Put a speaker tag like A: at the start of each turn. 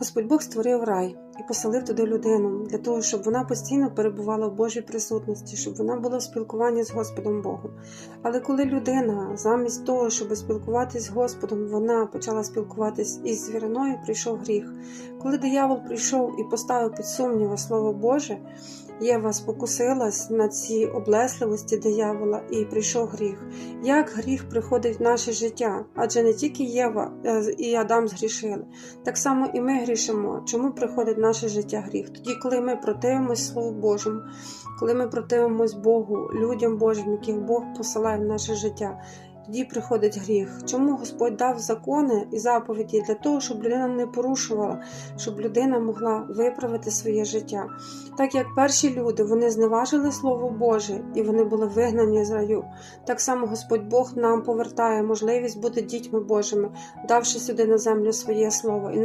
A: Господь Бог створив рай і поселив туди людину для того, щоб вона постійно перебувала в Божій присутності, щоб вона була в спілкуванні з Господом Богом. Але коли людина, замість того, щоб спілкуватись з Господом, вона почала спілкуватись із звіриною, прийшов гріх. Коли диявол прийшов і поставив під сумнів Слово Боже, Єва спокусилась на ці облесливості диявола і прийшов гріх. Як гріх приходить в наше життя? Адже не тільки Єва е, і Адам згрішили, так само і ми грішимо. Чому приходить в наше життя гріх? Тоді, коли ми противимось Слову Божому, коли ми противимось Богу, людям Божим, яких Бог посилає в наше життя. Тоді приходить гріх. Чому Господь дав закони і заповіді для того, щоб людина не порушувала, щоб людина могла виправити своє життя? Так як перші люди вони зневажили Слово Боже і вони були вигнані з раю, так само Господь Бог нам повертає можливість бути дітьми Божими, давши сюди на землю своє слово. І нам